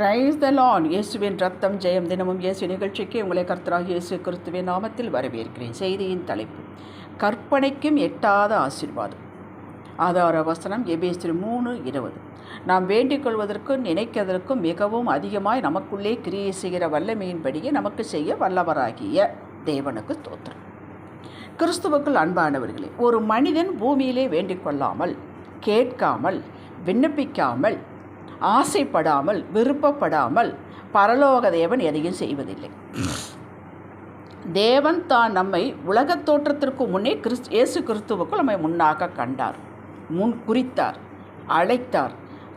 Raise the லான் இயேசுவின் ரத்தம் ஜெயம் தினமும் இயேசு நிகழ்ச்சிக்கு உங்களை கர்த்தராக இயேசு கிறிஸ்துவின் நாமத்தில் வரவேற்கிறேன். செய்தியின் தலைப்பு கற்பனைக்கும் எட்டாத ஆசீர்வாதம். ஆதார வசனம் எபேசியர் மூணு இருபது. நாம் வேண்டிக் கொள்வதற்கும் நினைக்கிறதற்கும் மிகவும் அதிகமாய் நமக்குள்ளே கிரியை செய்கிற வல்லமையின்படியே நமக்கு செய்ய வல்லவராகிய தேவனுக்கு தோற்றம் கிறிஸ்துவுக்குள் அன்பானவர்களே ஒரு மனிதன் பூமியிலே வேண்டிக் கொள்ளாமல் கேட்காமல் விண்ணப்பிக்காமல் ஆசைப்படாமல் விருப்பப்படாமல் பரலோக தேவன் எதையும் செய்வதில்லை. தேவன் தான் நம்மை உலகத் தோற்றத்திற்கு முன்னே கிறிஸ்து இயேசு கிறிஸ்துவுக்குள் நம்மை முன்னாக கண்டார். முன் குறித்தார் அழைத்தார்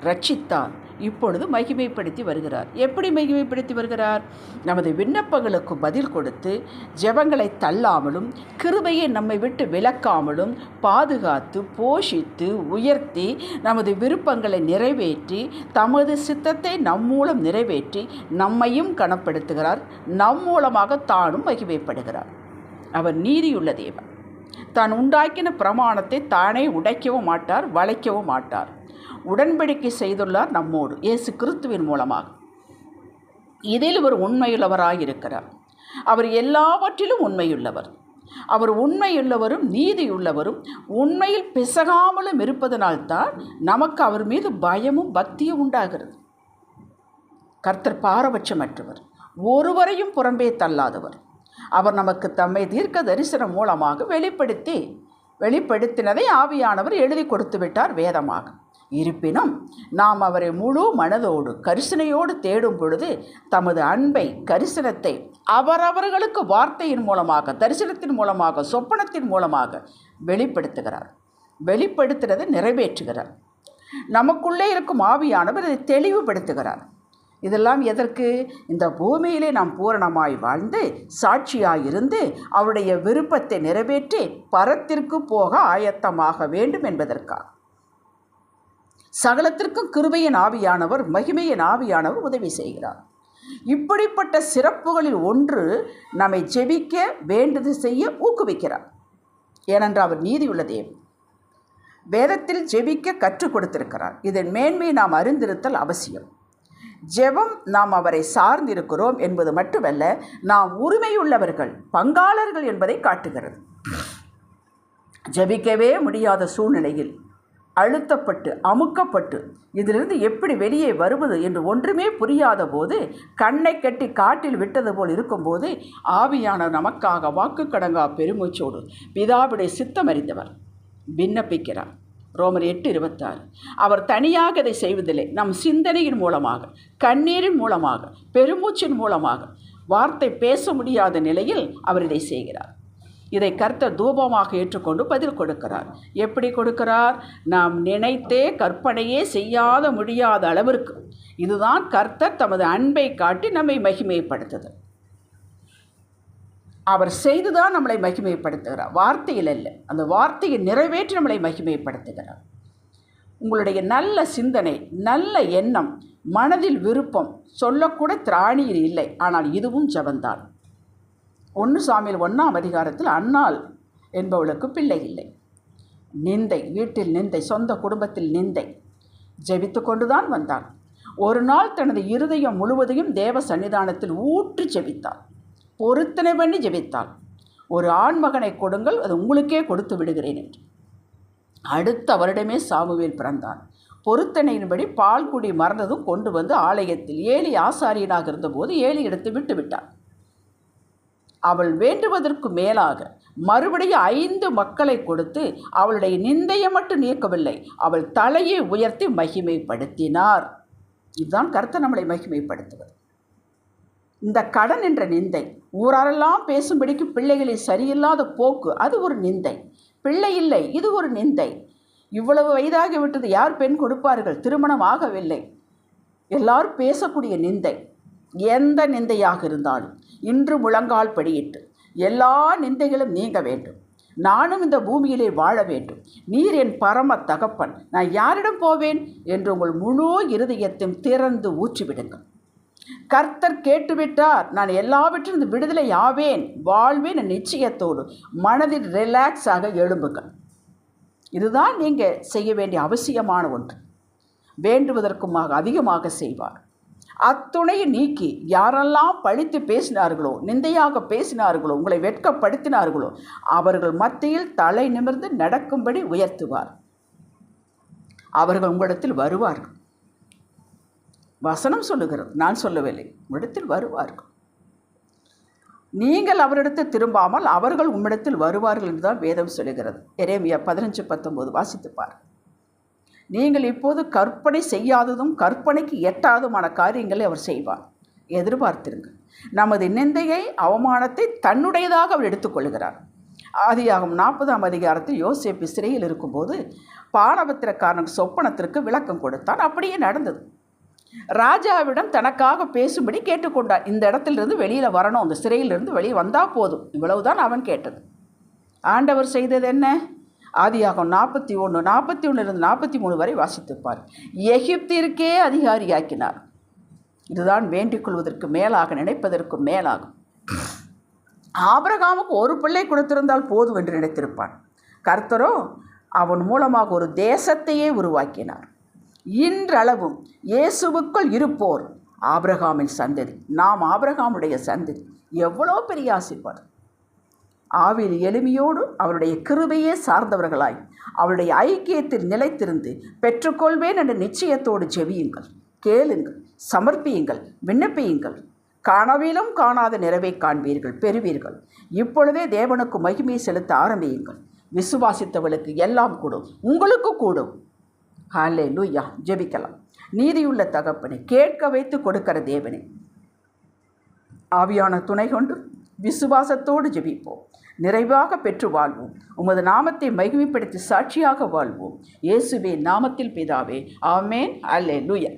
ரட்சித்தார். இப்பொழுது மகிமைப்படுத்தி வருகிறார். எப்படி மகிமைப்படுத்தி வருகிறார்? நமது விண்ணப்பங்களுக்கு பதில் கொடுத்து ஜெபங்களை தள்ளாமலும் கிருபையை நம்மை விட்டு விலக்காமலும் பாதுகாத்து போஷித்து உயர்த்தி நமது விருப்பங்களை நிறைவேற்றி தமது சித்தத்தை நம் மூலம் நிறைவேற்றி நம்மையும் கனப்படுத்துகிறார். நம் மூலமாக தானும் மகிமைப்படுகிறார். அவர் நீதியுள்ள தேவன். தான் உண்டாக்கின பிரமாணத்தை தானே உடைக்கவும் மாட்டார் வளைக்கவும் மாட்டார். உடன்படிக்கை செய்துள்ளார் நம்மோடு இயேசு கிறிஸ்துவின் மூலமாக. இதில் இவர் உண்மையுள்ளவராக இருக்கிறார் அவர் எல்லாவற்றிலும் உண்மையுள்ளவர். அவர் உண்மையுள்ளவரும் நீதியுள்ளவரும் உண்மையில் பிசகாமலும் இருப்பதனால்தான் நமக்கு அவர் மீது பயமும் பக்தியும் உண்டாகிறது. கர்த்தர் பாரபட்சமற்றவர். ஒருவரையும் புறம்பே தள்ளாதவர். அவர் நமக்கு தம்மை தீர்க்க தரிசனம் மூலமாக வெளிப்படுத்தி வெளிப்படுத்தினதை ஆவியானவர் எழுதி கொடுத்து விட்டார் வேதமாக. இருப்பினும் நாம் அவரை முழு மனதோடு கரிசனையோடு தேடும் பொழுது தமது அன்பை கரிசனத்தை அவரவர்களுக்கு வார்த்தையின் மூலமாக தரிசனத்தின் மூலமாக சொப்பனத்தின் மூலமாக வெளிப்படுத்துகிறார். வெளிப்படுத்துறதை நிறைவேற்றுகிறார். நமக்குள்ளே இருக்கும் ஆவியானவர் இதை தெளிவுபடுத்துகிறார். இதெல்லாம் எதற்கு? இந்த பூமியிலே நாம் பூரணமாய் வாழ்ந்து சாட்சியாய் இருந்து அவருடைய விருப்பத்தை நிறைவேற்றி பரத்திற்கு போக ஆயத்தமாக வேண்டும் என்பதற்காக. சகலத்திற்கும் கிருபையின் ஆவியானவர் மகிமையின் ஆவியானவர் உதவி செய்கிறார். இப்படிப்பட்ட சிறப்புகளில் ஒன்று நம்மை ஜெபிக்க வேண்டுதல் செய்ய ஊக்குவிக்கிறார். ஏனென்றால் அவர் நீதியுள்ள தேவன். வேதத்தில் ஜெபிக்க கற்றுக் கொடுத்திருக்கிறார். இதன் மேன்மை நாம் அறிந்திருத்தல் அவசியம். ஜெபம் நாம் அவரை சார்ந்திருக்கிறோம் என்பது மட்டுமல்ல நாம் உரிமையுள்ளவர்கள் பங்காளர்கள் என்பதை காட்டுகிறது. ஜெபிக்கவே முடியாத சூழ்நிலையில் அழுத்தப்பட்டு அமுக்கப்பட்டு இதிலிருந்து எப்படி வெளியே வருவது என்று ஒன்றுமே புரியாத போது கண்ணை கட்டி காட்டில் விட்டது போல் இருக்கும்போது ஆவியான நமக்காக வாக்கு கடங்கா பெருமூச்சோடு பிதாவுடைய சித்தமறிந்தவர் விண்ணப்பிக்கிறார். ரோமர் எட்டு இருபத்தாறு. அவர் தனியாக இதை செய்வதில்லை. நம் சிந்தனையின் மூலமாக கண்ணீரின் மூலமாக பெருமூச்சின் மூலமாக வார்த்தை பேச முடியாத நிலையில் அவர் இதை செய்கிறார். இதை கர்த்தர் தூபமாக ஏற்றுக்கொண்டு பதில் கொடுக்கிறார். எப்படி கொடுக்கிறார்? நாம் நினைத்தே கற்பனையே செய்யாத முடியாத அளவிற்கு. இதுதான் கர்த்தர் தமது அன்பை காட்டி நம்மை மகிமைப்படுத்துது. அவர் செய்துதான் நம்மளை மகிமைப்படுத்துகிறார். வார்த்தையில் அல்ல அந்த வார்த்தையை நிறைவேற்றி நம்மளை மகிமைப்படுத்துகிறார். உங்களுடைய நல்ல சிந்தனை நல்ல எண்ணம் மனதில் விருப்பம் சொல்லக்கூட திராணியில் இல்லை. ஆனால் இதுவும் ஜபந்தான். ஒன்று சாமியில் ஒன்றாம் அதிகாரத்தில் அன்னாள் என்பவளுக்கு பிள்ளை இல்லை. நிந்தை வீட்டில் நிந்தை சொந்த குடும்பத்தில் நிந்தை. ஜெபித்து கொண்டுதான் வந்தான். ஒரு நாள் தனது இருதயம் முழுவதையும் தேவ சன்னிதானத்தில் ஊற்றி ஜெபித்தாள். பொருத்தனை பண்ணி ஜெபித்தாள். ஒரு ஆண்மகனை கொடுங்கள் அது உங்களுக்கே கொடுத்து விடுகிறேன் என்று. அடுத்த வருடமே சாமுவேல் பிறந்தான். பொருத்தனையின்படி பால்குடி மறந்ததும் கொண்டு வந்து ஆலயத்தில் ஏலி ஆசாரியனாக இருந்தபோது ஏலி எடுத்து விட்டு விட்டான். அவள் வேண்டுவதற்கு மேலாக மறுபடியும் ஐந்து மக்களை கொடுத்து அவளுடைய நிந்தையை மட்டும் நீக்கவில்லை அவள் தலையை உயர்த்தி மகிமைப்படுத்தினார். இதுதான் கருத்தை நம்மளை மகிமைப்படுத்துவது. இந்த கடன் என்ற நிந்தை ஊராரெல்லாம் பேசும்படிக்கு பிள்ளைகளின் சரியில்லாத போக்கு அது ஒரு நிந்தை. பிள்ளை இல்லை இது ஒரு நிந்தை. இவ்வளவு வயதாகி விட்டது யார் பெண் கொடுப்பார்கள்? திருமணம் ஆகவில்லை. எல்லாரும் பேசக்கூடிய நிந்தை. எந்த நிந்தையாக இருந்தாலும் இன்று முழங்கால் படியிட்டு எல்லா நிந்தைகளும் நீங்க வேண்டும். நானும் இந்த பூமியிலே வாழ வேண்டும். நீர் என் பரம தகப்பன். நான் யாரிடம் போவேன்? என்று உங்கள் முழு இருதயத்தையும் திறந்து ஊற்றிவிடுங்கள். கர்த்தர் கேட்டுவிட்டார். நான் எல்லாவற்றிலிருந்து விடுதலை ஆவேன். வாழ்வேன் நிச்சயத்தோடு. மனதில் ரிலாக்ஸாக எழும்புங்கள். இதுதான் நீங்கள் செய்ய வேண்டிய அவசியமான ஒன்று. வேண்டுவதற்குமாக அதிகமாக செய்வார். அத்துணையை நீக்கி யாரெல்லாம் பழித்து பேசினார்களோ நிந்தையாக பேசினார்களோ உங்களை வெட்கப்படுத்தினார்களோ அவர்கள் மத்தியில் தலை நிமிர்ந்து நடக்கும்படி உயர்த்துவார். அவர்கள் உங்களிடத்தில் வருவார்கள். வசனம் சொல்லுகிறது. நான் சொல்லவில்லை. உங்களிடத்தில் வருவார்கள். நீங்கள் அவரிடத்தில் திரும்பாமல் அவர்கள் உம்மிடத்தில் வருவார்கள் என்றுதான் வேதம் சொல்லுகிறது. எரேமியா பதினஞ்சு பத்தொம்போது வாசித்துப்பார்கள் நீங்கள் இப்போது கற்பனை செய்யாததும் கற்பனைக்கு எட்டாததுமான காரியங்களை அவர் செய்வார். எதிர்பார்த்திருங்கள். நமது நிந்தையை அவமானத்தை தன்னுடையதாக அவர் எடுத்துக்கொள்கிறார். ஆதியாகும் நாற்பதாம் அதிகாரத்தில் யோசேப்பு சிறையில் இருக்கும்போது பானபத்திரக்காரனுக்கு சொப்பனத்திற்கு விளக்கம் கொடுத்தான். அப்படியே நடந்தது. ராஜாவிடம் தனக்காக பேசும்படி கேட்டுக்கொண்டார். இந்த இடத்திலிருந்து வெளியில் வரணும். அந்த சிறையிலிருந்து வெளியே வந்தால் போதும். இவ்வளவுதான் அவன் கேட்டது. ஆண்டவர் செய்தது என்ன? ஆதியாகம் நாற்பத்தி ஒன்று நாற்பத்தி ஒன்றிலிருந்து நாற்பத்தி மூணு வரை வாசித்துப்பார் எகிப்திற்கே அதிகாரியாக்கினார். இதுதான் வேண்டிக் கொள்வதற்கு மேலாக நினைப்பதற்கு மேலாகும். ஆபரகாமுக்கு ஒரு பிள்ளை கொடுத்திருந்தால் போதும் என்று நினைத்திருப்பான். கர்த்தரோ அவன் மூலமாக ஒரு தேசத்தையே உருவாக்கினார். இன்றளவும் இயேசுவுக்குள் இருப்போர் ஆபிரகாமின் சந்ததி. நாம் ஆபிரகாமுடைய சந்ததி. எவ்வளோ பெரிய ஆசீர்வாதம். ஆவியில் எளிமையோடு அவருடைய கிருபையே சார்ந்தவர்களாய். அவருடைய ஐக்கியத்தில் நிலைத்திருந்து பெற்றுக்கொள்வேன் என்ற நிச்சயத்தோடு ஜெபியுங்கள் கேளுங்கள் சமர்ப்பியுங்கள் விண்ணப்பியுங்கள். காணவிலும் காணாத நிறைவை காண்பீர்கள் பெறுவீர்கள். இப்பொழுதே தேவனுக்கு மகிமை செலுத்த ஆரம்பியுங்கள். விசுவாசித்தவளுக்கு எல்லாம் கூடும் உங்களுக்கு கூடும். ஹாலே லூயா ஜெபிக்கலாம். நீதியுள்ள தகப்பனை கேட்க வைத்து கொடுக்கிற தேவனே. ஆவியான துணை கொண்டு விசுவாசத்தோடு ஜெபிப்போம். நிறைவாக பெற்று வாழ்வோம். உமது நாமத்தை மகிமைப்படுத்தி சாட்சியாக வாழ்வோம். இயேசுவே நாமத்தில் பிதாவே ஆமேன் அல்லே லூயன்